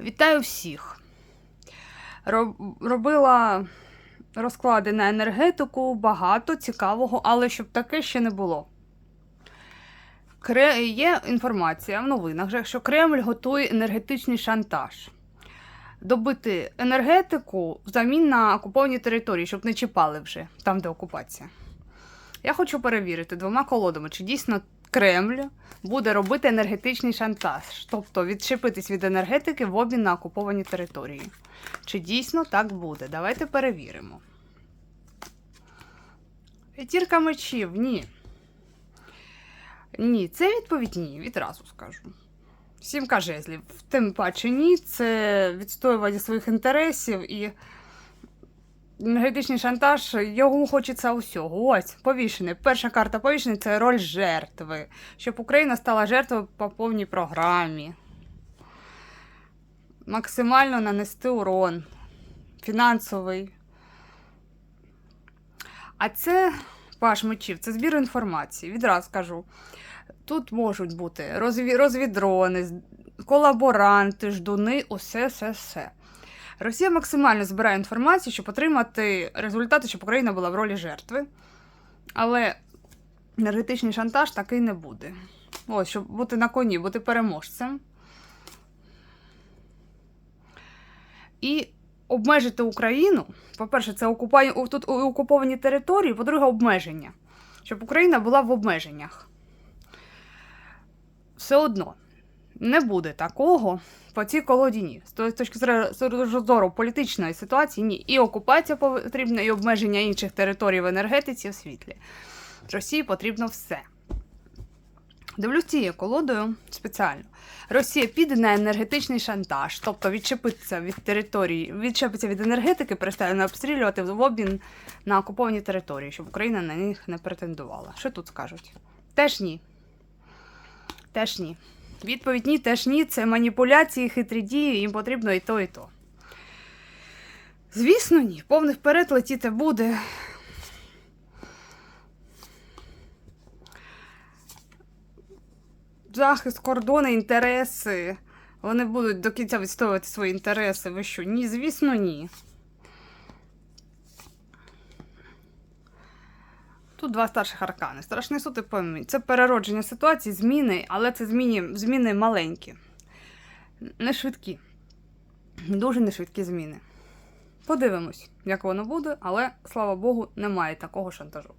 Вітаю всіх. Робила розклади на енергетику, багато цікавого, але щоб таке ще не було. Є інформація в новинах, що Кремль готує енергетичний шантаж. Добити енергетику взамін на окуповані території, щоб не чіпали вже там, де окупація. Я хочу перевірити двома колодами, чи дійсно Кремль буде робити енергетичний шантаж, тобто відчепитись від енергетики в обмін на окуповані території. Чи дійсно так буде? Давайте перевіримо. П'ятірка мечів, ні. Ні, це відповідь ні, відразу скажу. Сімка жезлів. Тим паче ні, це відстоювання своїх інтересів і енергетичний шантаж, йому хочеться усього. Ось, повішений. Перша карта повішений це роль жертви. Щоб Україна стала жертвою по повній програмі. Максимально нанести урон. Фінансовий. А це паш мечів, це збір інформації. Відразу скажу. Тут можуть бути розві... розвідрони, колаборанти, ждуни, усе, все, все. Росія максимально збирає інформацію, щоб отримати результати, щоб Україна була в ролі жертви. Але енергетичний шантаж такий не буде. Ось, щоб бути на коні, бути переможцем. І обмежити Україну. По-перше, це окупа... о, тут окуповані території, по-друге, обмеження. Щоб Україна була в обмеженнях. Все одно не буде такого по цій колоді ні. З точки зре- з зору політичної ситуації ні. І окупація потрібна, і обмеження інших територій в енергетиці в світлі. Росії потрібно все. Дивлюсь цією колодою спеціально. Росія піде на енергетичний шантаж, тобто відчепиться від території, відчепиться від енергетики, перестане обстрілювати в обмін на окуповані території, щоб Україна на них не претендувала. Що тут скажуть? Теж ні. Теж ні. Відповідь ні, теж ні. Це маніпуляції, хитрі дії, їм потрібно і то, і то. Звісно, ні. Повних вперед летіти буде. Захист кордону, інтереси. Вони будуть до кінця відстоювати свої інтереси. Ви що? Ні, звісно, ні. Тут два старших аркани. Страшний суд і помінь. Це переродження ситуації, зміни, але це зміни, зміни маленькі. Не швидкі. Дуже не швидкі зміни. Подивимось, як воно буде, але слава Богу, немає такого шантажу.